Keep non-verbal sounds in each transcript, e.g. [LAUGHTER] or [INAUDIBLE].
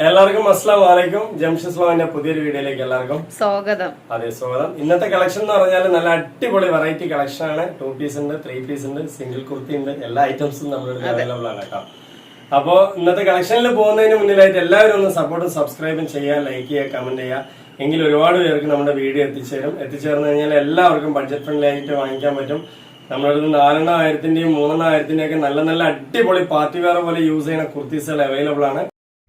എല്ലാവർക്കും അസ്സാം വലൈക്കും ജംഷിദ് സ്ലാമിന്റെ പുതിയൊരു വീഡിയോയിലേക്ക് എല്ലാവർക്കും സ്വാഗതം. അതെ സ്വാഗതം. ഇന്നത്തെ കളക്ഷൻ എന്ന് പറഞ്ഞാൽ നല്ല അടിപൊളി വെറൈറ്റി കളക്ഷൻ ആണ്. ടു പീസ് ഉണ്ട് ത്രീ പീസ് ഉണ്ട് സിംഗിൾ കുർത്തി ഉണ്ട്. എല്ലാ ഐറ്റംസും നമ്മുടെ അവൈലബിൾ ആണ് കേട്ടോ. അപ്പോ ഇന്നത്തെ കളക്ഷനിൽ പോകുന്നതിന് മുന്നിലായിട്ട് എല്ലാവരും ഒന്ന് സപ്പോർട്ടും സബ്സ്ക്രൈബും ചെയ്യുക ലൈക്ക് ചെയ്യുക കമന്റ് ചെയ്യുക. എങ്കിൽ ഒരുപാട് പേർക്ക് നമ്മുടെ വീഡിയോ എത്തിച്ചേരും. എത്തിച്ചേർന്ന് കഴിഞ്ഞാൽ എല്ലാവർക്കും ബഡ്ജറ്റ് ഫ്രണ്ട്ലി ആയിട്ട് വാങ്ങിക്കാൻ പറ്റും. നമ്മുടെ അടുത്ത് നാലെണ്ണായിരത്തിന്റെയും മൂന്നെണ്ണായിരത്തിന്റെയും ഒക്കെ നല്ല നല്ല അടിപൊളി പാർട്ടി വെയർ പോലെ യൂസ് ചെയ്യുന്ന കുർത്തീസുകൾ അവൈലബിൾ ആണ്.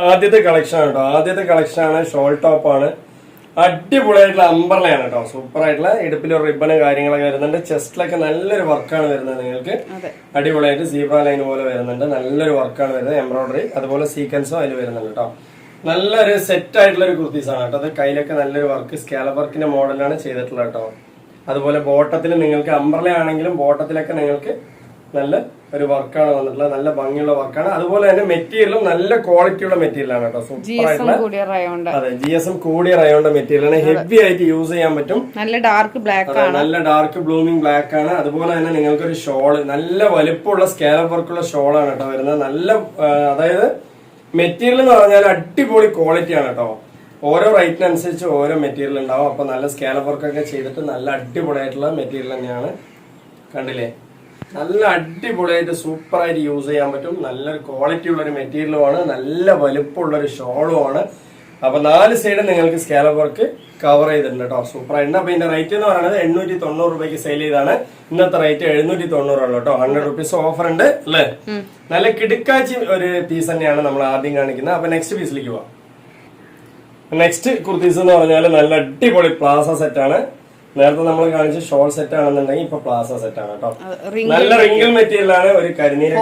ആദ്യത്തെ കളക്ഷൻ ആണ് കേട്ടോ. ആദ്യത്തെ കളക്ഷൻ ആണ് ഷോൾ ടോപ്പ് ആണ്. അടിപൊളിയായിട്ടുള്ള അമ്പർലയാണ് കേട്ടോ. സൂപ്പർ ആയിട്ടുള്ള ഇടുപ്പിൽ റിബണും കാര്യങ്ങളൊക്കെ വരുന്നുണ്ട്. ചെസ്റ്റിലൊക്കെ നല്ലൊരു വർക്കാണ് വരുന്നത് നിങ്ങൾക്ക്. അടിപൊളിയായിട്ട് സീബ്ര ലൈൻ പോലെ വരുന്നുണ്ട്. നല്ലൊരു വർക്കാണ് വരുന്നത്. എംബ്രോയിഡറി അതുപോലെ സീക്വൻസും അതിൽ വരുന്നുണ്ട് കേട്ടോ. നല്ലൊരു സെറ്റ് ആയിട്ടുള്ള ഒരു കുർത്തീസ് ആണ് കേട്ടോ. അത് കയ്യിലൊക്കെ നല്ലൊരു വർക്ക് സ്കാല വർക്കിന്റെ മോഡലാണ് ചെയ്തിട്ടുള്ളത് കേട്ടോ. അതുപോലെ ബോട്ടത്തിൽ നിങ്ങൾക്ക് അംബ്രല ആണെങ്കിലും ബോട്ടത്തിലൊക്കെ നിങ്ങൾക്ക് നല്ല ഒരു വർക്കാണ് വന്നിട്ടുള്ളത്. നല്ല ഭംഗിയുള്ള വർക്കാണ്. അതുപോലെ തന്നെ മെറ്റീരിയലും നല്ല ക്വാളിറ്റിയുള്ള മെറ്റീരിയലാണ് കേട്ടോ. എം ആയിട്ടുള്ള. കൂടിയ റയോണ്ട്. അതെ ജി എസ് എം കൂടിയ റയോണ്ട മെറ്റീരിയലാണ്. ഹെവി ആയിട്ട് യൂസ് ചെയ്യാൻ പറ്റും. നല്ല ഡാർക്ക് ബ്ലാക്ക് ആണ്. നല്ല ഡാർക്ക് ബ്ലൂമിംഗ് ബ്ലാക്ക് ആണ്. അതുപോലെ തന്നെ നിങ്ങൾക്ക് ഒരു ഷോൾ നല്ല വലുപ്പമുള്ള സ്കാലപ്പ് വർക്കുള്ള ഷോളാണ് കേട്ടോ വരുന്നത്. നല്ല അതായത് മെറ്റീരിയൽ എന്ന് പറഞ്ഞാൽ അടിപൊളി ക്വാളിറ്റി ആണ് കേട്ടോ. ഓരോ റേറ്റിനനുസരിച്ച് ഓരോ മെറ്റീരിയൽ ഉണ്ടാവും. അപ്പൊ നല്ല സ്കാലപ്പ് വർക്കൊക്കെ ചെയ്തിട്ട് നല്ല അടിപൊളിയായിട്ടുള്ള മെറ്റീരിയൽ തന്നെയാണ്. കണ്ടില്ലേ? നല്ല അടിപൊളിയായിട്ട് സൂപ്പർ ആയിട്ട് യൂസ് ചെയ്യാൻ പറ്റും. നല്ലൊരു ക്വാളിറ്റി ഉള്ള ഒരു മെറ്റീരിയലുമാണ് നല്ല വലുപ്പമുള്ള ഒരു ഷോളുമാണ് അപ്പൊ നാല് സൈഡ് നിങ്ങൾക്ക് സ്കാലർ വർക്ക് കവർ ചെയ്തിട്ടുണ്ട് കേട്ടോ സൂപ്പർ ആയിട്ടുണ്ട് അപ്പൊ ഇതിന്റെ റേറ്റ് എന്ന് പറയുന്നത് എണ്ണൂറ്റി തൊണ്ണൂറ് രൂപയ്ക്ക് സെയിൽ ചെയ്താണ്. ഇന്നത്തെ റേറ്റ് എഴുന്നൂറ്റി തൊണ്ണൂറാണ് കേട്ടോ ഹൺഡ്രഡ് റുപ്പീസ് ഓഫർ ഉണ്ട് അല്ലേ? നല്ല കിടുക്കാച്ചി ഒരു പീസ് തന്നെയാണ് നമ്മൾ ആദ്യം കാണിക്കുന്നത്. അപ്പൊ നെക്സ്റ്റ് പീസിലേക്ക് പോവാം. നെക്സ്റ്റ് കുർത്തീസ് എന്ന് പറഞ്ഞാൽ നല്ല അടിപൊളി പ്ലാസ സെറ്റ് ആണ്. നേരത്തെ നമ്മൾ കാണിച്ച ഷോൾ സെറ്റ് ആണെന്നുണ്ടെങ്കിൽ ഇപ്പൊ പ്ലാസ സെറ്റ് ആണ് കേട്ടോ. നല്ല റിംഗിൾ മെറ്റീരിയൽ ആണ് ഒരു കരിനീര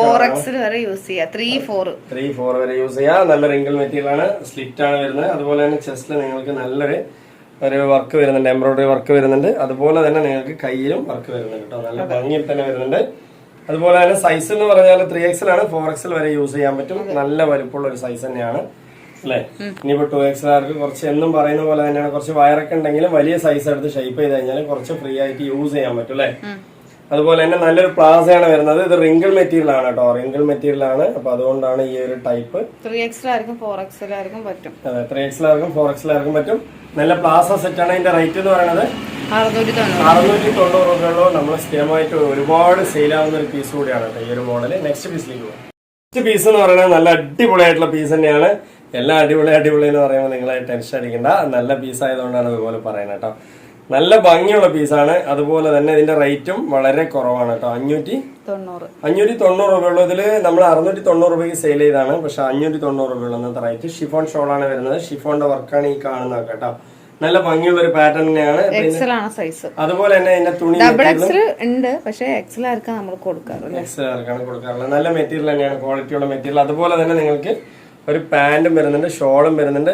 വരെ യൂസ് ചെയ്യാം. ത്രീ ഫോർ ത്രീ ഫോർ വരെ യൂസ് ചെയ്യാം. നല്ല റിംഗിൾ മെറ്റീരിയൽ ആണ്. സ്ലിറ്റ് ആണ് വരുന്നത്. അതുപോലെ തന്നെ ചെസ്റ്റിൽ നിങ്ങൾക്ക് നല്ലൊരു ഒരു വർക്ക് വരുന്നുണ്ട്. എംബ്രോയിഡറി വർക്ക് വരുന്നുണ്ട്. അതുപോലെ തന്നെ നിങ്ങൾക്ക് കയ്യിലും വർക്ക് വരുന്നുണ്ട് കേട്ടോ. നല്ല ഭംഗിയിൽ തന്നെ വരുന്നുണ്ട്. അതുപോലെ തന്നെ സൈസ് എന്ന് പറഞ്ഞാൽ ത്രീ എക്സൽ ആണ് ഫോർ എക്സൽ വരെ യൂസ് ചെയ്യാൻ പറ്റും. നല്ല വലുപ്പമുള്ള ഒരു സൈസ് തന്നെയാണ്. അല്ലേ ഇനിയിപ്പോ ടു എക്സ് ആർക്ക് കുറച്ച് എന്നും പറയുന്ന പോലെ തന്നെയാണ്. കുറച്ച് വയറൊക്കെ ഉണ്ടെങ്കിലും വലിയ സൈസ് എടുത്ത് ഷേപ്പ് ചെയ്ത് കഴിഞ്ഞാൽ കുറച്ച് ഫ്രീ ആയിട്ട് യൂസ് ചെയ്യാൻ പറ്റും അല്ലെ അതുപോലെ തന്നെ നല്ലൊരു പ്ലാസയാണ് വരുന്നത്. ഇത് റിംഗിൾ മെറ്റീരിയൽ ആണ് കേട്ടോ. റിംഗിൾ മെറ്റീരിയൽ ആണ്. അപ്പൊ അതുകൊണ്ടാണ് ഈ ഒരു ടൈപ്പ് ത്രീ ആർക്കും ഫോർ എക്സിലായിരിക്കും പറ്റും. അതെ ത്രീ എക്സിലാർക്കും ഫോർ എക്സിലാർക്കും പറ്റും. നല്ല പ്ലാസ സെറ്റ് ആണ് ഇതിന്റെ റേറ്റ് എന്ന് പറയുന്നത്. അറുന്നൂറ്റി തൊണ്ണൂറ് രൂപയുള്ള. തൊണ്ണൂറ് രൂപയുള്ളൂ നമ്മൾ സ്ഥിരമായിട്ട് ഒരുപാട് സെയിൽ ആവുന്ന ഒരു പീസ് കൂടിയാണ് കേട്ടോ ഈ ഒരു മോഡൽ നെക്സ്റ്റ് പീസിലേക്ക് പോകാം നെക്സ്റ്റ് പീസ് എന്ന് പറയുന്നത് നല്ല അടിപൊളിയായിട്ടുള്ള പീസ് തന്നെയാണ്. എല്ലാം അടിപൊളി അടിപൊളി എന്ന് പറയുമ്പോൾ നിങ്ങൾ ടെൻഷൻ അടിക്കണ്ട. നല്ല പീസ് ആയതുകൊണ്ടാണ് അതുപോലെ പറയുന്നത് കേട്ടോ. നല്ല ഭംഗിയുള്ള പീസാണ് അതുപോലെ തന്നെ ഇതിന്റെ റേറ്റും വളരെ കുറവാണ് കേട്ടോ. അഞ്ഞൂറ്റി തൊണ്ണൂറ്. അഞ്ഞൂറ്റി തൊണ്ണൂറ് രൂപയുള്ളതിൽ നമ്മൾ അറുന്നൂറ്റി തൊണ്ണൂറ് രൂപയ്ക്ക് സെയിൽ ചെയ്താണ് പക്ഷെ അഞ്ഞൂറ്റി തൊണ്ണൂറ് രൂപയുള്ള ഇന്നത്തെ റേറ്റ് ഷിഫോൺ ഷോളാണ് വരുന്നത്. ഷിഫോണിന്റെ വർക്കാണ് ഈ കാണുന്നത് കേട്ടോ. നല്ല ഭംഗിയുള്ള ഒരു പാറ്റേൺ തന്നെയാണ്. സൈസ് അതുപോലെ തന്നെ ഇതിന്റെ തുണി എക്സൽ ഉണ്ട്. പക്ഷേ എക്സൽ നമ്മൾ കൊടുക്കാറ് എക്സ്ആർക്കാണ് കൊടുക്കാറുള്ളത്. നല്ല മെറ്റീരിയൽ തന്നെയാണ്. ക്വാളിറ്റിയുള്ള മെറ്റീരിയൽ അതുപോലെ തന്നെ നിങ്ങൾക്ക് ഒരു പാന്റും വരുന്നുണ്ട് ഷോളും വരുന്നുണ്ട്.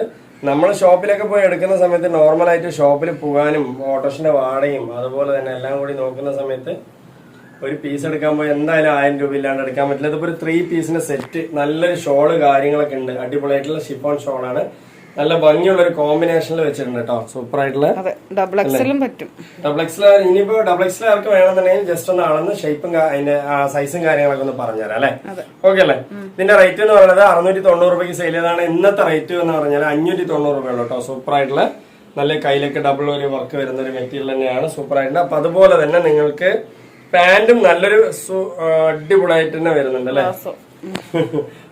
നമ്മൾ ഷോപ്പിലൊക്കെ പോയി എടുക്കുന്ന സമയത്ത് നോർമലായിട്ട് ഷോപ്പിൽ പോകാനും ഓട്ടോഷന്റെ വാടകയും അതുപോലെ തന്നെ എല്ലാം കൂടി നോക്കുന്ന സമയത്ത് ഒരു പീസ് എടുക്കാൻ പോയി എന്തായാലും ആയിരം രൂപ ഇല്ലാണ്ട് എടുക്കാൻ പറ്റില്ല. ഇതിപ്പോ ഒരു ത്രീ പീസിന്റെ സെറ്റ് നല്ലൊരു ഷോൾ കാര്യങ്ങളൊക്കെ ഉണ്ട്. അടിപൊളിയായിട്ടുള്ള ഷിഫോൺ ഷോളാണ്. നല്ല ഭംഗിയുള്ള ഒരു കോമ്പിനേഷനിൽ വെച്ചിട്ടുണ്ട് കേട്ടോ സൂപ്പർ ആയിട്ടുള്ള ഡബിൾ എക്സലും പറ്റും. ഡബിൾ എക്സ് ഇനിയിപ്പോ ഡബിൾ എക്സൽ ആർക്ക് വേണമെന്നുണ്ടെങ്കിൽ ജസ്റ്റ് ഒന്ന് അളന്ന് ഷേപ്പും അതിന്റെ സൈസും കാര്യങ്ങളൊക്കെ ഒന്ന് പറഞ്ഞുതരാം അല്ലെ? ഓക്കെ അല്ലേ? ഇതിന്റെ റേറ്റ് എന്ന് പറയുന്നത് അറുന്നൂറ്റി തൊണ്ണൂറ് രൂപയ്ക്ക് സെയിൽ ചെയ്താണ് ഇന്നത്തെ റേറ്റ് എന്ന് പറഞ്ഞാൽ അഞ്ഞൂറ്റി തൊണ്ണൂറ് രൂപയുള്ളൂ കേട്ടോ സൂപ്പർ ആയിട്ടുള്ള നല്ല കയ്യിലൊക്കെ ഡബിൾ ഒരു വർക്ക് വരുന്ന ഒരു മെറ്റീരിയൽ തന്നെയാണ്. സൂപ്പർ ആയിട്ടുള്ള. അപ്പൊ അതുപോലെ തന്നെ നിങ്ങൾക്ക് പാന്റും നല്ലൊരു അടിപൊളിയായിട്ട് തന്നെ വരുന്നുണ്ട് അല്ലെ?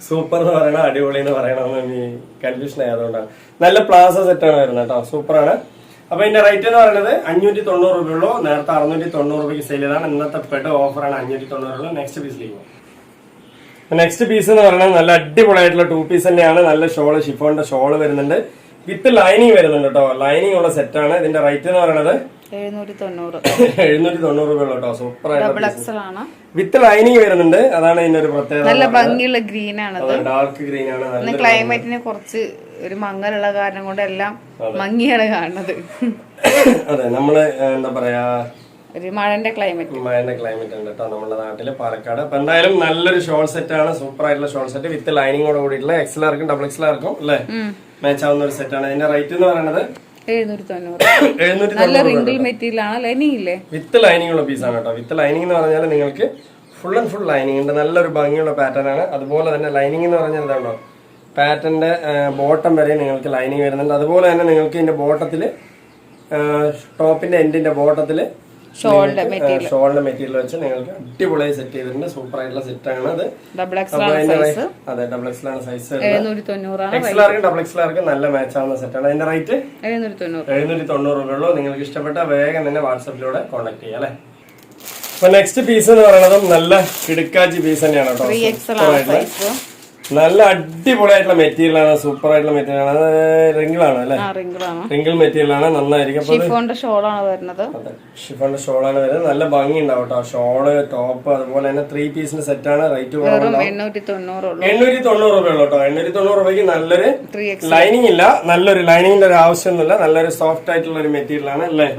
സൂപ്പർ എന്ന് പറയണ അടിപൊളി എന്ന് പറയണമെന്ന് ഈ കൺഫ്യൂഷൻ ആയതുകൊണ്ടാണ് നല്ല പ്ലാസ സെറ്റ് ആണ് വരുന്നത് കേട്ടോ. സൂപ്പർ ആണ്. അപ്പൊ ഇതിന്റെ റേറ്റ് എന്ന് പറയുന്നത് അഞ്ഞൂറ്റി തൊണ്ണൂറ് രൂപയുള്ളൂ. നേരത്തെ അറുന്നൂറ്റി തൊണ്ണൂറ് രൂപയ്ക്ക് സെയിൽ ചെയ്താണ് ഇന്നത്തെ പെഡ് ഓഫറാണ് അഞ്ഞൂറ്റി രൂപ നെക്സ്റ്റ് പീസിലേക്ക് നെക്സ്റ്റ് പീസ് എന്ന് പറയുന്നത് നല്ല അടിപൊളിയായിട്ടുള്ള ടൂ പീസ് തന്നെയാണ്. നല്ല ഷോൾ ഷിഫോണിന്റെ ഷോൾ വരുന്നുണ്ട്. വിത്ത് ലൈനിങ് വരുന്നുണ്ട് കേട്ടോ. ലൈനിങ് ഉള്ള സെറ്റാണ് ഇതിന്റെ റേറ്റ് എന്ന് പറയുന്നത് എഴുന്നൂറ്റി തൊണ്ണൂറ് എഴുന്നൂറ്റി തൊണ്ണൂറ് രൂപയുള്ളൂ കേട്ടോ സൂപ്പർ ഡബിൾ എക്സൽ ആണ്. വിത്ത് ലൈനിങ് വരുന്നുണ്ട്. അതാണ് ഇതിന്റെ ഒരു പ്രത്യേകത. നല്ല ഭംഗിയുള്ള ഗ്രീൻ ആണ് ഡാർക്ക് ഗ്രീൻ ആണ്. ക്ലൈമറ്റിന് കുറച്ച് ഒരു മങ്ങലുള്ള കാരണം കൊണ്ട് എല്ലാം മങ്ങിയാണ് കാണുന്നത്. അതെ നമ്മൾ എന്താ പറയാ? ഒരു മഴന്റെ ക്ലൈമറ്റ് മഴന്റെ ക്ലൈമറ്റ് ഉണ്ട് കേട്ടോ നമ്മുടെ നാട്ടിൽ പാലക്കാട്. അപ്പൊ എന്തായാലും നല്ലൊരു ഷോൾ സെറ്റ് ആണ്. സൂപ്പർ ആയിട്ടുള്ള ഷോൾ സെറ്റ് വിത്ത് ലൈനിങ്ങോട് കൂടിയിട്ടുള്ള എക്സലാർക്കും ഡബിൾ എക്സലാർക്കും അല്ലേ? മാച്ച് ആവുന്ന ഒരു സെറ്റ് ആണ്. ഇതിന്റെ റേറ്റ് എന്ന് പറയുന്നത് എഴുന്നൂറ്റി തൊണ്ണൂറ് നല്ല റിംഗിൾ മെറ്റീരിയൽ ആണ്. ലൈനിങ് ഇല്ലേ വിത്ത് ലൈനിങ് ഉള്ള പീസാണ് കേട്ടോ. വിത്ത് ലൈനിങ് എന്ന് പറഞ്ഞാൽ നിങ്ങൾക്ക് ഫുൾ ആൻഡ് ഫുൾ ലൈനിങ് ഉണ്ട്. നല്ലൊരു ഭംഗിയുള്ള പാറ്റേൺ ആണ്. അതുപോലെ തന്നെ ലൈനിങ് എന്ന് പറഞ്ഞാൽ എന്താണോ പാറ്റന്റെ ബോട്ടം വരെ നിങ്ങൾക്ക് ലൈനിങ് വരുന്നുണ്ട്. അതുപോലെ തന്നെ നിങ്ങൾക്ക് ഇതിന്റെ ബോട്ടത്തിൽ ടോപ്പിന്റെ എൻഡിന്റെ ബോട്ടത്തിൽ ഷോളിന്റെ മെറ്റീരിയൽ വെച്ച് നിങ്ങൾക്ക് അടിപൊളിയായി സെറ്റ് ചെയ്തിട്ടുണ്ട്. സൂപ്പർ ആയിട്ടുള്ള സെറ്റ് ആണ് അത്. ഡബിൾ എക്സ് അതെ ഡബിൾ എക്സ് ആണ് സൈസ് എക്സ്ലാർക്ക് ഡബിൾ എക്സ്ലാർക്ക് നല്ല മാച്ച് ആവുന്ന സെറ്റ് ആണ്. അതിന്റെ റേറ്റ് എഴുന്നൂറ്റി തൊണ്ണൂറ് രൂപയുള്ളൂ നിങ്ങൾക്ക് ഇഷ്ടപ്പെട്ട വേഗം തന്നെ വാട്സാപ്പിലൂടെ കോൺടാക്ട് ചെയ്യാം അല്ലേ? അപ്പൊ നെക്സ്റ്റ് പീസ് എന്ന് പറയുന്നത് നല്ല കിടുക്കാച്ചി പീസ് തന്നെയാണ് കേട്ടോ. നല്ല അടിപൊളിയായിട്ടുള്ള മെറ്റീരിയൽ ആണ് സൂപ്പർ ആയിട്ടുള്ള മെറ്റീരിയൽ ആണ്. റിംഗിളാണ് അല്ലേ? റിംഗിൾ മെറ്റീരിയൽ ആണ് നന്നായിരിക്കും. അപ്പൊ ഷിഫോണിന്റെ ഷോളാണ് വരുന്നത്. ഷോളാണ് വരുന്നത്. നല്ല ഭംഗി ഉണ്ടാവും കേട്ടോ ഷോൾ ടോപ്പ് അതുപോലെ തന്നെ ത്രീ പീസിന്റെ സെറ്റ് ആണ്. റേറ്റ് എണ്ണൂറ്റി തൊണ്ണൂറ് രൂപ കേട്ടോ എണ്ണൂറ്റി തൊണ്ണൂറ് രൂപയ്ക്ക് നല്ലൊരു ലൈനിങ് ഇല്ല. നല്ലൊരു ലൈനിങ്ങിന്റെ ഒരു ആവശ്യമൊന്നുമില്ല. നല്ലൊരു സോഫ്റ്റ് ആയിട്ടുള്ള ഒരു മെറ്റീരിയൽ ആണ് അല്ലേ?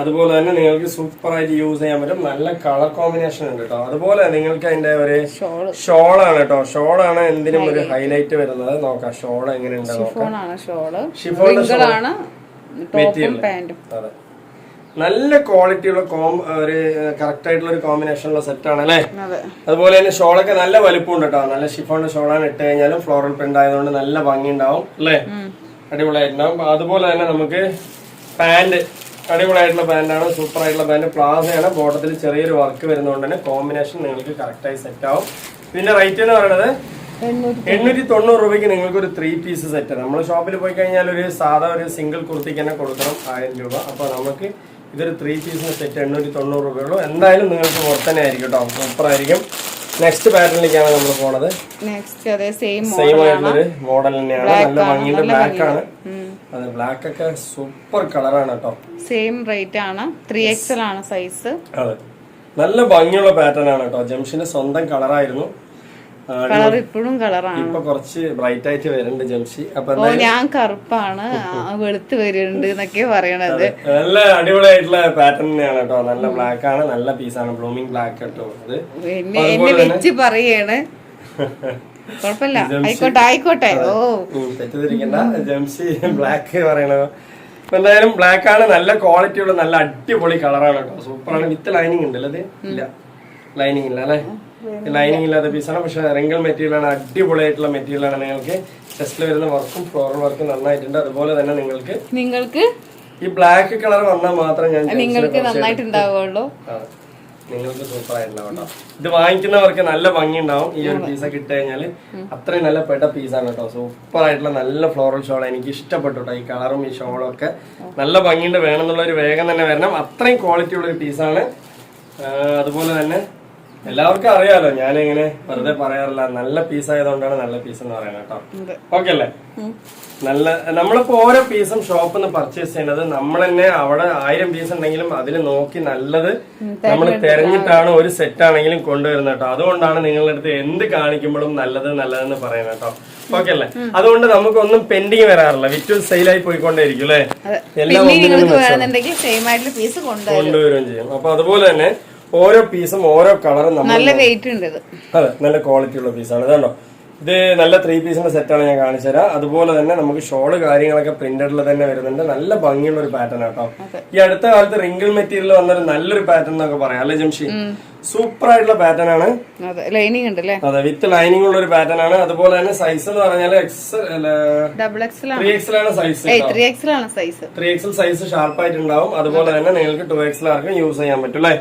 അതുപോലെ തന്നെ നിങ്ങൾക്ക് സൂപ്പർ ആയിട്ട് യൂസ് ചെയ്യാൻ പറ്റും. നല്ല കളർ കോമ്പിനേഷൻ ഉണ്ട് കേട്ടോ അതുപോലെ നിങ്ങൾക്ക് അതിന്റെ ഒരു ഷോൾ. ഷോളാണ് കേട്ടോ ഷോളാണ് എന്തിനും ഒരു ഹൈലൈറ്റ് വരുന്നത്. നോക്കാം ഷോൾ എങ്ങനെ ഷിഫോണാണ് മെറ്റീരിയൽ അതെ. നല്ല ക്വാളിറ്റിയുള്ള കോം ഒരു കറക്റ്റ് ആയിട്ടുള്ള ഒരു കോമ്പിനേഷനുള്ള സെറ്റ് ആണ് അല്ലേ? അതെ. അതുപോലെ തന്നെ ഷോളൊക്കെ നല്ല വലുപ്പമുണ്ട് കേട്ടോ നല്ല ഷിഫോണിന്റെ ഷോളാണ് ഇട്ട് കഴിഞ്ഞാലും ഫ്ലോറൽ പ്രിന്റ് ആയതുകൊണ്ട് നല്ല ഭംഗി ഉണ്ടാവും അല്ലേ അടിപൊളിയായിട്ടുണ്ടാവും. അതുപോലെ തന്നെ നമുക്ക് പാന്റ് അടിപൊളിയായിട്ടുള്ള ബാൻഡാണ് സൂപ്പർ ആയിട്ടുള്ള പാന്റ് പ്ലാസയാണ് ബോട്ടത്തിൽ ചെറിയൊരു വർക്ക് വരുന്നതുകൊണ്ട് തന്നെ കോമ്പിനേഷൻ നിങ്ങൾക്ക് കറക്റ്റായി സെറ്റ് ആവും. പിന്നെ റേറ്റ് എന്ന് പറയുന്നത് എണ്ണൂറ്റി എണ്ണൂറ്റി തൊണ്ണൂറ് രൂപയ്ക്ക് നിങ്ങൾക്ക് ഒരു ത്രീ പീസ് സെറ്റ് നമ്മൾ ഷോപ്പിൽ പോയി കഴിഞ്ഞാൽ ഒരു സാധാ ഒരു സിംഗിൾ കുർത്തിക്ക് തന്നെ കൊടുക്കണം ആയിരം രൂപ. അപ്പോൾ നമുക്ക് ഇതൊരു ത്രീ പീസിന് സെറ്റ് എണ്ണൂറ്റി തൊണ്ണൂറ് രൂപയുള്ളൂ എന്തായാലും നിങ്ങൾക്ക് പുറത്തന്നെ ആയിരിക്കും കേട്ടോ സൂപ്പർ ആയിരിക്കും. നെക്സ്റ്റ് പാറ്റേണിലേക്കാണ് നമ്മൾ പോണത്. നെക്സ്റ്റ് അതെ സെയിം സെയിം ആയിട്ടുള്ളൊരു മോഡൽ തന്നെയാണ്. നല്ല ഭംഗിയുടെ ബ്ലാക്ക് ആണ്. അതെ ബ്ലാക്ക് ഒക്കെ സൂപ്പർ കളറാണ് കേട്ടോ. സെയിം റേറ്റ് ആണ്. ത്രീ എക്സൽ ആണ് സൈസ് അതെ. നല്ല ഭംഗിയുള്ള പാറ്റേൺ ആണ് കേട്ടോ. ജംഷിന്റെ സ്വന്തം കളറായിരുന്നു കളർ ഇപ്പോഴും കളറാണ്. ഇപ്പൊ കുറച്ച് ബ്രൈറ്റ് ആയിട്ട് വരുന്നുണ്ട് ജംഷി. അപ്പൊ ഞാൻ കറുപ്പാണ്. വെളുത്ത് വരുന്നുണ്ട് എന്നൊക്കെ പറയണത്. നല്ല അടിപൊളിയായിട്ടുള്ള പാറ്റേൺ തന്നെയാണ് കേട്ടോ. നല്ല ബ്ലാക്ക് ആണ്. നല്ല പീസാണ് ബ്ലൂമിങ് ബ്ലാക്ക് കേട്ടോ അത് എന്നെ വെച്ച് പറയാണ്. [LAUGHS] കുഴപ്പമില്ല. ആയിക്കോട്ടെ ആയിക്കോട്ടെ. ഓ. തെറ്റിദ്ധരിക്കണ്ട. ജംസി ബ്ലാക്ക് പറയണോ എന്തായാലും ബ്ലാക്ക് ആണ്. നല്ല ക്വാളിറ്റി ഉള്ള നല്ല അടിപൊളി കളറാണ് കേട്ടോ. സൂപ്പറാണ് ആണ്. വിത്ത് ലൈനിങ് ഉണ്ട് അല്ലേ ഇല്ല. ലൈനിങ് ഇല്ല അല്ലേ? ലൈനിങ് ഇല്ലാത്ത പീസാണ് പക്ഷെ റിംഗിൾ മെറ്റീരിയൽ ആണ് അടിപൊളിയായിട്ടുള്ള മെറ്റീരിയൽ ആണ് നിങ്ങൾക്ക് ചെസ്റ്റിൽ വരുന്ന വർക്കും ഫ്ലോറൽ വർക്കും നന്നായിട്ടുണ്ട്. അതുപോലെ തന്നെ നിങ്ങൾക്ക് നിങ്ങൾക്ക് ഈ ബ്ലാക്ക് കളർ വന്നാൽ മാത്രം ഞാൻ നിങ്ങൾക്ക് നന്നായിട്ടുണ്ടാവുള്ളൂ. നിങ്ങൾക്ക് സൂപ്പർ ആയിട്ടുണ്ടാവും ഇത് വാങ്ങിക്കുന്നവർക്ക് നല്ല ഭംഗി ഉണ്ടാവും ഈ ഒരു പീസ കിട്ടുകഴിഞ്ഞാൽ അത്രയും നല്ല പെട്ട പീസാണ് കേട്ടോ സൂപ്പർ ആയിട്ടുള്ള നല്ല ഫ്ലോറൽ ഷോൾ എനിക്ക് ഇഷ്ടപ്പെട്ടു കേട്ടോ ഈ കളറും ഈ ഷോളും ഒക്കെ. നല്ല ഭംഗിയുണ്ട്. വേണമെന്നുള്ള ഒരു വേഗം തന്നെ വരണം. അത്രയും ക്വാളിറ്റി ഉള്ള ഒരു പീസാണ് അതുപോലെ തന്നെ എല്ലാവർക്കും അറിയാലോ ഞാൻ ഇങ്ങനെ വെറുതെ പറയാറില്ല. നല്ല പീസ് ആയതുകൊണ്ടാണ് നല്ല പീസ് എന്ന് പറയുന്നത് കേട്ടോ. ഓക്കെ അല്ലേ? നല്ല നമ്മളിപ്പോ ഓരോ പീസും ഷോപ്പിൽ നിന്ന് പർച്ചേസ് ചെയ്യേണ്ടത് നമ്മൾ തന്നെ അവിടെ ആയിരം പീസ് ഉണ്ടെങ്കിലും അതിൽ നോക്കി നല്ലത് നമ്മൾ തെരഞ്ഞിട്ടാണ് ഒരു സെറ്റ് ആണെങ്കിലും കൊണ്ടുവരുന്നത് കേട്ടോ. അതുകൊണ്ടാണ് നിങ്ങളുടെ അടുത്ത് എന്ത് കാണിക്കുമ്പോഴും നല്ലത് നല്ലതെന്ന് പറയുന്നത് കേട്ടോ. ഓക്കെ അല്ലേ? അതുകൊണ്ട് നമുക്കൊന്നും പെൻഡിങ് വരാറില്ല. വിറ്റ് സെയിലായി പോയിക്കൊണ്ടേയിരിക്കും അല്ലേ. എല്ലാം കൊണ്ടുവരും. കൊണ്ടുവരികയും ചെയ്യും. അപ്പൊ അതുപോലെ തന്നെ ഓരോ പീസും ഓരോ കളറും നമ്മൾ നല്ല വെയിറ്റ് ഉണ്ട് ഇത്. അതെ നല്ല ക്വാളിറ്റി ഉള്ള പീസാണ് ഇതാണോ? ഇത് നല്ല ത്രീ പീസിന്റെ സെറ്റാണ് ഞാൻ കാണിച്ചു തരാം. അതുപോലെ തന്നെ നമുക്ക് ഷോൾ കാര്യങ്ങളൊക്കെ പ്രിന്റഡിൽ തന്നെ വരുന്നുണ്ട്. നല്ല ഭംഗിയുള്ള ഒരു പാറ്റേൺ ആട്ടോ ഈ അടുത്ത കാലത്ത് റിങ്കിൾ മെറ്റീരിയൽ വന്നൊരു നല്ലൊരു പാറ്റേൺ എന്നൊക്കെ പറയാം. അല്ലെ ജംഷി? സൂപ്പർ ആയിട്ടുള്ള പാറ്റേൺ ആണ്. അതെ ലൈനിങ് ഉണ്ട് അല്ലേ അതെ വിത്ത് ലൈനിങ് ഉള്ള ഒരു പാറ്റേൺ ആണ്. അതുപോലെ തന്നെ സൈസ് എന്ന് പറഞ്ഞാൽ എക്സ് ഡബിൾ എക്സൽ ആണ് ത്രീ എക്സിലാണ് സൈസ് ത്രീ എക്സൽ ആണ് size three XL size sharp ആയിട്ടുണ്ടാവും. അതുപോലെ തന്നെ നിങ്ങൾക്ക് ടു എക്സൽ ആർക്കും യൂസ് ചെയ്യാൻ പറ്റും അല്ലേ?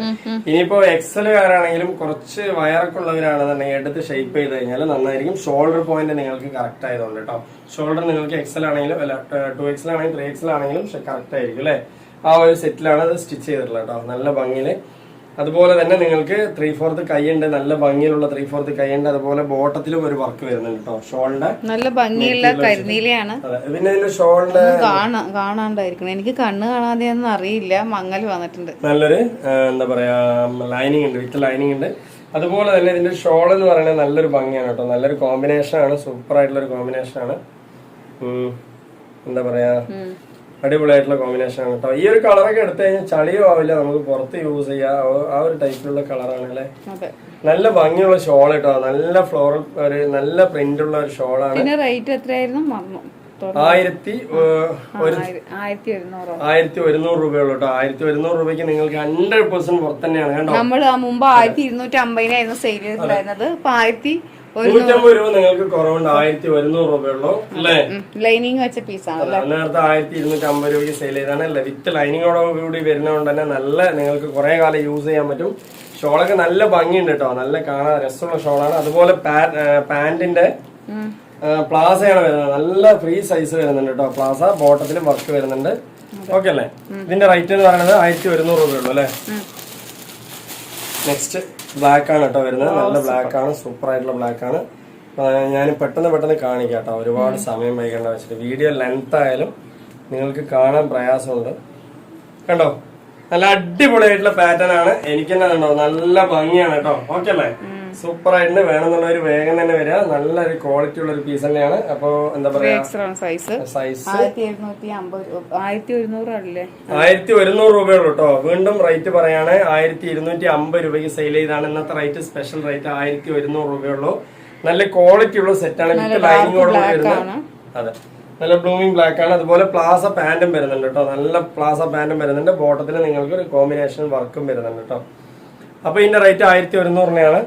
ഇനിയിപ്പോ എക്സലുകാരാണെങ്കിലും കുറച്ച് വയറൊക്കെ ഉള്ളവരാണെന്നുണ്ടെങ്കിൽ എടുത്ത് ഷേപ്പ് ചെയ്ത് കഴിഞ്ഞാൽ നന്നായിരിക്കും. ഷോൾഡർ പോയിന്റ് നിങ്ങൾക്ക് കറക്റ്റ് ആയതുകൊണ്ട് കേട്ടോ ഷോൾഡർ നിങ്ങൾക്ക് എക്സൽ ആണെങ്കിലും അല്ല ടു എക്സൽ ആണെങ്കിലും ത്രീ എക്സൽ ആണെങ്കിലും കറക്റ്റ് ആയിരിക്കും അല്ലേ? ആ ഒരു സെറ്റിലാണ് അത് സ്റ്റിച്ച് ചെയ്തിട്ടുള്ളത് കേട്ടോ നല്ല ഭംഗിയിൽ അതുപോലെ തന്നെ നിങ്ങൾക്ക് ത്രീ ഫോർത്ത് കൈയുണ്ട് നല്ല ഭംഗിയിലുള്ള ത്രീ ഫോർത്ത് കൈയുണ്ട് അതുപോലെ ബോട്ടത്തിലും ഒരു വർക്ക് വരുന്നുണ്ട് കേട്ടോ ഷോളിന്റെ നല്ല ഭംഗിയുള്ള കരിനീലയാണ്. പിന്നെ ഷോളിന്റെ കാണാ കാണാണ്ടായിരിക്കണം. എനിക്ക് കണ്ണ് കാണാതെ ഒന്നും അറിയില്ല മങ്ങൽ വന്നിട്ടുണ്ട്. നല്ലൊരു എന്താ പറയാ ലൈനിങ് ഉണ്ട് വിത്ത് ലൈനിങ് ഉണ്ട്. അതുപോലെ തന്നെ ഇതിന്റെ ഷോൾ എന്ന് പറയുന്നത് നല്ലൊരു ഭംഗിയാണ് കേട്ടോ നല്ലൊരു കോമ്പിനേഷൻ ആണ് സൂപ്പർ ആയിട്ടുള്ള ഒരു കോമ്പിനേഷൻ ആണ് എന്താ പറയാ അടിപൊളിയായിട്ടുള്ള കോമ്പിനേഷൻ ആണ്. കേട്ടോ ഈ ഒരു കളറൊക്കെ എടുത്തു കഴിഞ്ഞാൽ ചളിയോ ആവില്ല നമുക്ക് പുറത്ത് യൂസ് ചെയ്യാം. ആ- ഒരു ടൈപ്പിലുള്ള കളറാണ് അല്ലേ? നല്ല ഭംഗിയുള്ള ഷോൾ കേട്ടോ നല്ല ഫ്ലോറൽ ഒരു നല്ല പ്രിന്റ് ഉള്ള ഒരു ഷോളാണ് പിന്നെ റേറ്റ് എത്രയായിരുന്നു? മറന്നു ആയിരത്തി ആയിരത്തി ഒരുന്നൂറ് രൂപയുള്ളൂ കേട്ടോ ആയിരത്തി ഒരുന്നൂറ് രൂപയ്ക്ക് നിങ്ങൾക്ക് ഹൺഡ്രഡ് പെർസെന്റ് പുറത്തന്നെയാണ് കേട്ടോ നമ്മൾ മുമ്പ് ആയിരത്തി ഇരുന്നൂറ്റി അമ്പതിനായിരുന്നു സെയിൽ ചെയ്തിട്ടുണ്ടായിരുന്നത്. ഇപ്പൊ ആയിരത്തി നൂറ്റമ്പത് രൂപ നിങ്ങൾക്ക് കുറവുണ്ട്. ആയിരത്തി ഒരുന്നൂറ് രൂപയുള്ളൂ. അല്ലേ? ലൈനിങ് വെച്ച പീസാണ് ആണ് നേരത്തെ ആയിരത്തി ഇരുന്നൂറ്റി അമ്പത് രൂപയ്ക്ക് സെയിൽ ചെയ്താണ് അല്ല വിത്ത് ലൈനിങ്ങോടെ കൂടി വരുന്നതുകൊണ്ട് തന്നെ നല്ല നിങ്ങൾക്ക് കുറെ കാലം യൂസ് ചെയ്യാൻ പറ്റും. ഷോളൊക്കെ നല്ല ഭംഗിയുണ്ട് കേട്ടോ നല്ല കാണാൻ രസമുള്ള ഷോളാണ് അതുപോലെ പാന്റിന്റെ പ്ലാസയാണ് വരുന്നത്. നല്ല ഫ്രീ സൈസ് വരുന്നുണ്ട് കേട്ടോ പ്ലാസ ബോട്ടത്തിൽ വർക്ക് വരുന്നുണ്ട്. ഓക്കെ അല്ലേ? ഇതിന്റെ റേറ്റ് എന്ന് പറയുന്നത് ആയിരത്തി ഒരുന്നൂറ് രൂപയുള്ളൂ അല്ലേ? നെക്സ്റ്റ് ബ്ലാക്ക് ആണ് കേട്ടോ വരുന്നത്. നല്ല ബ്ലാക്ക് ആണ് സൂപ്പർ ആയിട്ടുള്ള ബ്ലാക്ക് ആണ്. ഞാൻ പെട്ടെന്ന് പെട്ടെന്ന് കാണിക്കാം കേട്ടോ. ഒരുപാട് സമയം വൈകേണ്ട വെച്ചിട്ട്. വീഡിയോ ലെങ്ത് ആയാലും നിങ്ങൾക്ക് കാണാൻ പ്രയാസമുണ്ട്. കണ്ടോ? നല്ല അടിപൊളിയായിട്ടുള്ള പാറ്റേൺ ആണ്. എനിക്ക് തന്നെ കണ്ടോ? നല്ല ഭംഗിയാണ് കേട്ടോ. ഓക്കെ അല്ലേ? സൂപ്പർ ആയിട്ട് വേണമെന്നുള്ളവർ വേഗം തന്നെ വരിക. നല്ലൊരു ക്വാളിറ്റി ഉള്ള ഒരു പീസ് തന്നെയാണ്. അപ്പോ എന്താ പറയാ? എക്സ്ട്രാ സൈസ് സൈസ് ആയിരത്തി ഒരുന്നൂറ് അല്ലേ? ഉള്ളൂ കേട്ടോ വീണ്ടും റേറ്റ് പറയാണ്. ആയിരത്തി ഇരുന്നൂറ്റി അമ്പത് രൂപയ്ക്ക് സെയിൽ ചെയ്താണ്. ഇന്നത്തെ റേറ്റ് സ്പെഷ്യൽ റേറ്റ് ആയിരത്തി ഒരുന്നൂറ് രൂപയുള്ളൂ നല്ല ക്വാളിറ്റി ഉള്ള സെറ്റാണ് വിത്ത് ലൈനിങ്ങോട് വരുന്നത്. അതെ. നല്ല ബ്ലൂമിങ് ബ്ലാക്ക് ആണ്. അതുപോലെ പ്ലാസ പാന്റും വരുന്നുണ്ട് കേട്ടോ നല്ല പ്ലാസ പാന്റും വരുന്നുണ്ട്. ബോട്ടത്തിൽ നിങ്ങൾക്ക് ഒരു കോമ്പിനേഷൻ വർക്കും വരുന്നുണ്ട് കേട്ടോ അപ്പൊ ഇതിന്റെ റേറ്റ് ആയിരത്തി ഒരുന്നൂറിനെയാണ്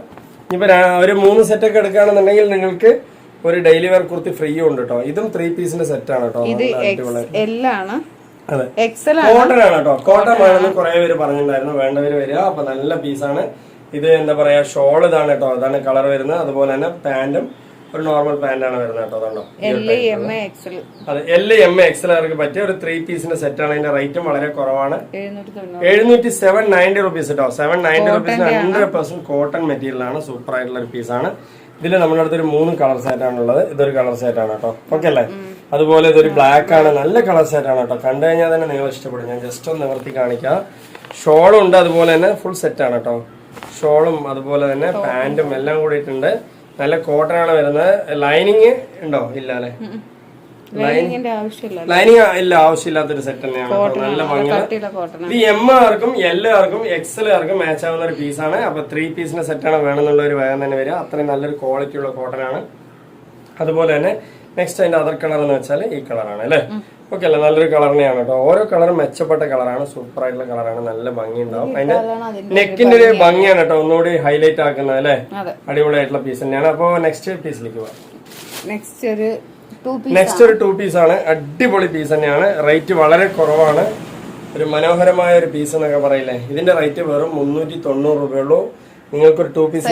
ഇനിയിപ്പോ രാ- ഒരു മൂന്ന് സെറ്റ് ഒക്കെ എടുക്കുകയാണെന്നുണ്ടെങ്കിൽ നിങ്ങൾക്ക് ഒരു ഡെയിലി വെയർ കുർത്തി ഫ്രീ ഉണ്ട് കേട്ടോ ഇതും ത്രീ പീസിന്റെ സെറ്റ് ആണ് കേട്ടോ എല്ലാണ് കോട്ടൺ ആണ്. കേട്ടോ കോട്ടൺ വേണമെന്ന് കുറെ പേര് പറഞ്ഞിട്ടുണ്ടായിരുന്നു. വേണ്ടവര് വരിക. അപ്പൊ നല്ല പീസാണ് ഇത് എന്താ പറയാ ഷോൾ ഇതാണ് കേട്ടോ അതാണ് കളർ വരുന്നത്. അതുപോലെ തന്നെ പാന്റും ഒരു നോർമൽ പാന്റാണ് വരുന്നത് കേട്ടോ അതുകൊണ്ടോ എക്സൽ അത് എൽ എം എക്സൽ അവർക്ക് പറ്റിയ ഒരു ത്രീ പീസിന്റെ സെറ്റ് ആണ്. അതിന്റെ റേറ്റും വളരെ കുറവാണ്. എഴുന്നൂറ്റി സെവൻ നയന്റി റുപ്പീസ് കേട്ടോ seven ninety rupees hundred percent cotton material ആണ്. സൂപ്പർ ആയിട്ടുള്ള ഒരു പീസാണ് ഇതിൽ നമ്മുടെ അടുത്ത് ഒരു മൂന്ന് കളർ സെറ്റ് ആണുള്ളത് ഇതൊരു കളർ സെറ്റ് ആണ് കേട്ടോ. ഓക്കെ അല്ലേ? അതുപോലെ ഇതൊരു ബ്ലാക്ക് ആണ്. നല്ല കളർ സെറ്റ് ആണ് കേട്ടോ. കണ്ടു കഴിഞ്ഞാൽ തന്നെ നിങ്ങൾ ഇഷ്ടപ്പെടും. ഞാൻ ജസ്റ്റ് ഒന്ന് നിവർത്തി കാണിക്കാം. ഷോളും ഉണ്ട്. അതുപോലെ തന്നെ ഫുൾ സെറ്റ് ആണ് കേട്ടോ. ഷോളും അതുപോലെ തന്നെ പാന്റും എല്ലാം കൂടിയിട്ടുണ്ട്. നല്ല കോട്ടൺ ആണ് വരുന്നത്. ലൈനിങ് ഉണ്ടോ? ഇല്ല അല്ലേ? ലൈനിങ്ങിന്റെ ആവശ്യമില്ല ലൈനിങ് ഇല്ല ആവശ്യമില്ലാത്തൊരു സെറ്റ് തന്നെയാണ് നല്ല കട്ടിയുള്ള ഇത് എം ആർക്കും എൽ ആർക്കും എക്സൽ ആർക്കും മാച്ച് ആവുന്ന ഒരു പീസാണ് അപ്പൊ ത്രീ പീസിന്റെ സെറ്റാണ് വേണമെന്നുള്ള ഒരു വേഗം തന്നെ വരിക. അത്രയും നല്ലൊരു ക്വാളിറ്റി ഉള്ള കോട്ടൺ ആണ് അതുപോലെ തന്നെ നെക്സ്റ്റ് അതിന്റെ അതർ കളർ എന്ന് വെച്ചാൽ ഈ കളറാണ് അല്ലേ? ഓക്കെ അല്ല നല്ലൊരു കളർ തന്നെയാണ് കേട്ടോ. ഓരോ കളറും മെച്ചപ്പെട്ട കളറാണ് സൂപ്പർ ആയിട്ടുള്ള കളറാണ്. നല്ല ഭംഗി ഉണ്ടാവും അതിന്റെ നെക്കിന്റെ ഒരു ഭംഗിയാണ്. കേട്ടോ. ഒന്നുകൂടി ഹൈലൈറ്റ് ആക്കുന്നത് അല്ലെ? അടിപൊളിയായിട്ടുള്ള പീസ് തന്നെയാണ്. അപ്പൊ നെക്സ്റ്റ് പീസിലേക്ക് പോവാം നെക്സ്റ്റ് ഒരു ടൂ പീസ് നെക്സ്റ്റ് ഒരു ടു പീസ് ആണ്. അടിപൊളി പീസ് തന്നെയാണ്. റേറ്റ് വളരെ കുറവാണ്. ഒരു മനോഹരമായ ഒരു പീസ് എന്നൊക്കെ പറയില്ലേ? ഇതിന്റെ റേറ്റ് വെറും മുന്നൂറ്റി തൊണ്ണൂറ് രൂപയുള്ളൂ. നിങ്ങൾക്കൊരു two piece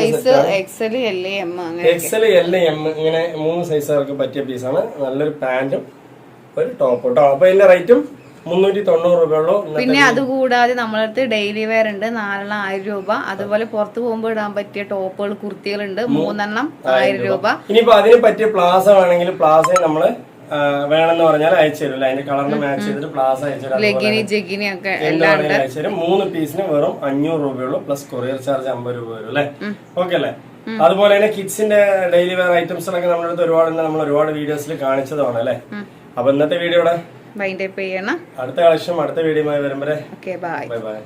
XL L M ഇങ്ങനെ മൂന്ന് സൈസുകാർക്ക് പറ്റിയ പീസാണ് നല്ലൊരു പാന്റും ഒരു ടോപ്പ് കേട്ടോ അപ്പൊ ഇതിന്റെ റേറ്റും മുന്നൂറ്റി തൊണ്ണൂറ് രൂപയുള്ളൂ പിന്നെ അതുകൂടാതെ നമ്മളടുത്ത് ഡെയിലി വെയർ ഉണ്ട്. നാലെണ്ണം ആയിരം രൂപ. അതുപോലെ പുറത്തു പോകുമ്പോൾ ഇടാൻ പറ്റിയ ടോപ്പുകൾ കുർത്തികളുണ്ട് മൂന്നെണ്ണം ആയിരം രൂപ. ഇനിയിപ്പോ അതിന് പറ്റിയ പ്ലാസ വേണമെങ്കിൽ പ്ലാസ നമ്മൾ വേണമെന്ന് പറഞ്ഞാൽ അയച്ചു തരും അതിന്റെ കളറിന് മാച്ച് ചെയ്തിട്ട് പ്ലാസ് അയച്ചു തരും. ഒക്കെ മൂന്ന് പീസിന് വെറും അഞ്ഞൂറ് രൂപയുള്ളൂ. പ്ലസ് കൊറിയർ ചാർജ് അമ്പത് രൂപ വരും അല്ലെ? ഓക്കെ അല്ലേ? അതുപോലെ തന്നെ കിഡ്സിന്റെ ഡെയിലി വെയർ ഐറ്റംസ് നമ്മുടെ അടുത്ത് ഒരുപാട്. നമ്മൾ ഒരുപാട് വീഡിയോസിൽ കാണിച്ചതാണ് അല്ലേ? അപ്പൊ ഇന്നത്തെ വീഡിയോ വൈൻഡപ്പ് ചെയ്യണം. അടുത്ത കളക്ഷൻ അടുത്ത വീഡിയോ വരുമ്പോ ഓക്കെ ബൈ ബൈ